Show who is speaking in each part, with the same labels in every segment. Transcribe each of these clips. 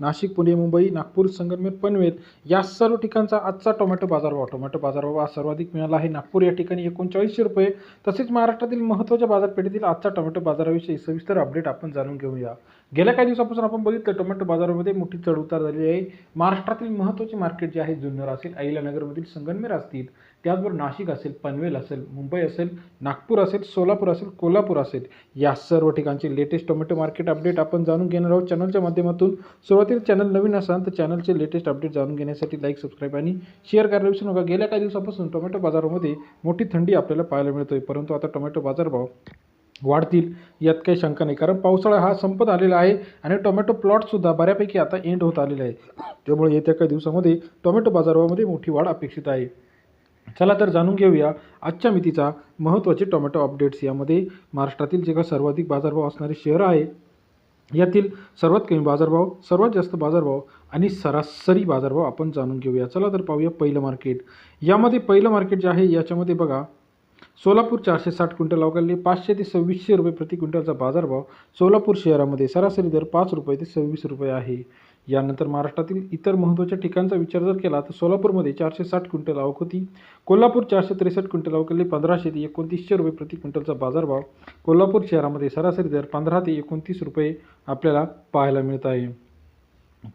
Speaker 1: नाशिक पुणे मुंबई नागपूर संगमनेर पनवेल या सर्व ठिकाणचा आजचा टोमॅटो बाजारभाव टोमॅटो बाजारभाव आज सर्वाधिक मिळाला आहे. नागपूर या ठिकाणी एकोणचाळीसशे रुपये तसेच महाराष्ट्रातील महत्त्वाच्या बाजारपेठेतील आजचा टोमॅटो बाजाराविषयी सविस्तर अपडेट आपण जाणून घेऊया. गेल्या काही दिवसापासून आपण बघितलं टोमॅटो बाजारामध्ये मोठी चढउतार झालेली आहे. महाराष्ट्रातील महत्त्वाचे मार्केट जे आहे जुन्नर असेल अहिल्यानगरमधील संगमनेर असतील त्याचबरोबर नाशिक असेल पनवेल असेल मुंबई असेल नागपूर असेल सोलापूर असेल कोल्हापूर असेल या सर्व ठिकाणचे लेटेस्ट टोमॅटो मार्केट अपडेट आपण जाणून घेणार आहोत. चॅनलच्या माध्यमातून सुरुवातीला चॅनल नवीन असाल तर चॅनलचे लेटेस्ट अपडेट जाणून घेण्यासाठी लाईक सबस्क्राईब आणि शेअर करायला विसरू नका. गेल्या काही दिवसापासून टोमॅटो बाजारामध्ये मोठी थंडी आपल्याला पाहायला मिळतोय. परंतु आता टोमॅटो बाजारभाव वाढतील यात काही शंका नाही. कारण पावसाळा हा संपत आलेला आहे आणि टोमॅटो प्लॉटसुद्धा बऱ्यापैकी आता एंड होत आलेला आहे. त्यामुळे येत्या काही दिवसामध्ये टोमॅटो बाजारभावामध्ये मोठी वाढ अपेक्षित आहे. चला तर जाणून घेऊया आजच्या मितीचा महत्त्वाचे टोमॅटो अपडेट्स यामध्ये महाराष्ट्रातील जे काही सर्वाधिक बाजारभाव असणारे शहर आहे यातील सर्वात कमी बाजारभाव सर्वात जास्त बाजारभाव आणि सरासरी बाजारभाव आपण जाणून घेऊया. चला तर पाहूया पहिलं मार्केट. यामध्ये पहिलं मार्केट जे आहे याच्यामध्ये बघा सोलापूर चारशे साठ क्विंटल अवघडले पाचशे ते सव्वीसशे रुपये प्रति क्विंटलचा बाजारभाव सोलापूर शहरामध्ये सरासरी दर पाच रुपये ते सव्वीस रुपये आहे. यानंतर महाराष्ट्रातील इतर महत्त्वाच्या ठिकाणचा विचार जर केला तर सोलापूरमध्ये चारशे साठ क्विंटल आवक होती. कोल्हापूर चारशे त्रेसष्ट क्विंटल आवकली पंधराशे ते एकोणतीसशे रुपये प्रति क्विंटलचा बाजारभाव. कोल्हापूर शहरामध्ये सरासरी दर पंधरा ते एकोणतीस रुपये आपल्याला पाहायला मिळत आहे.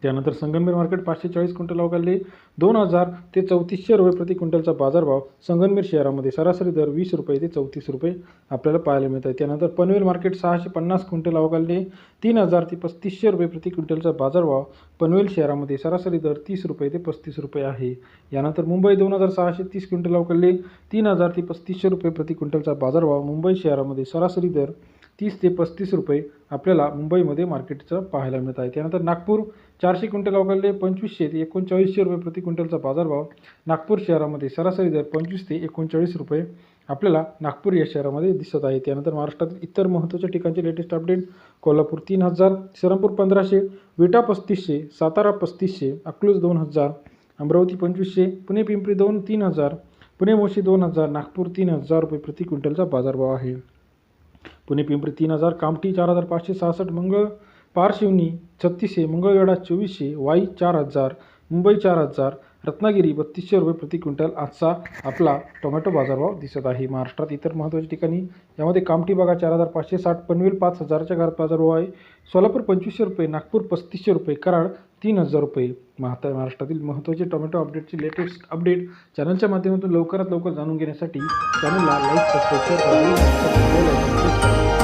Speaker 1: त्यानंतर संगमनेर मार्केट पाचशे चाळीस क्विंटल अवकाली दोन हजार ते चौतीसशे रुपये प्रति क्विंटलचा बाजारभाव संगमनेर शहरामध्ये सरासरी दर वीस रुपये ते चौतीस रुपये आपल्याला पाहायला मिळत आहे. त्यानंतर पनवेल मार्केट सहाशे पन्नास क्विंटल अवकाली तीन हजार ते पस्तीसशे रुपये प्रति क्विंटलचा बाजारभाव पनवेल शहरामध्ये सरासरी दर तीस रुपये ते पस्तीस रुपये आहे. यानंतर मुंबई दोन हजार सहाशे तीस क्विंटल अवकाली तीन हजार ते पस्तीसशे रुपये प्रति क्विंटलचा बाजारभाव मुंबई शहरामध्ये सरासरी दर तीस ते पस्तीस रुपये आपल्याला मुंबईमध्ये मार्केटचं पाहायला मिळत आहे. त्यानंतर नागपूर चारशे क्विंटल अवघडले पंचवीसशे ते एकोणचाळीसशे रुपये प्रति क्विंटलचा बाजारभाव. नागपूर शहरामध्ये सरासरी दर पंचवीस ते एकोणचाळीस रुपये आपल्याला नागपूर या शहरामध्ये दिसत आहे. त्यानंतर महाराष्ट्रातील इतर महत्त्वाच्या ठिकाणचे लेटेस्ट अपडेट कोल्हापूर तीन हजार श्रीरामपूर पंधराशे विटा पस्तीसशे सातारा पस्तीसशे अकलूज दोन हजार अमरावती पंचवीसशे पुणे पिंपरी दोन तीन हजार पुणे मोशी दोन हजार नागपूर तीन हजार रुपये प्रति क्विंटलचा बाजारभाव आहे. पुणे पिंपरी तीन हजार कामठी चार हजार पाचशे सहासष्ट मंगळ पारशिवनी छत्तीसशे मंगळवेढा चोवीसशे वाई चार हजार मुंबई चार हजार रत्नागिरी बत्तीसशे रुपये प्रति क्विंटल. आजचा आपला टोमॅटो बाजारभाव दिसत आहे. महाराष्ट्रात इतर महत्त्वाच्या ठिकाणी यामध्ये कामठी बघा चार हजार पाचशे साठ पनवेल पाच हजारच्या घरात बाजारभाव आहे. सोलापूर पंचवीसशे रुपये नागपूर पस्तीसशे रुपये कराड तीन हजार रुपये महाता महाराष्ट्रातील महत्त्वाचे टोमॅटो अपडेटचे लेटेस्ट अपडेट चॅनलच्या माध्यमातून लवकरात लवकर जाणून घेण्यासाठी चॅनलला लाईक सबस्क्राईब करा.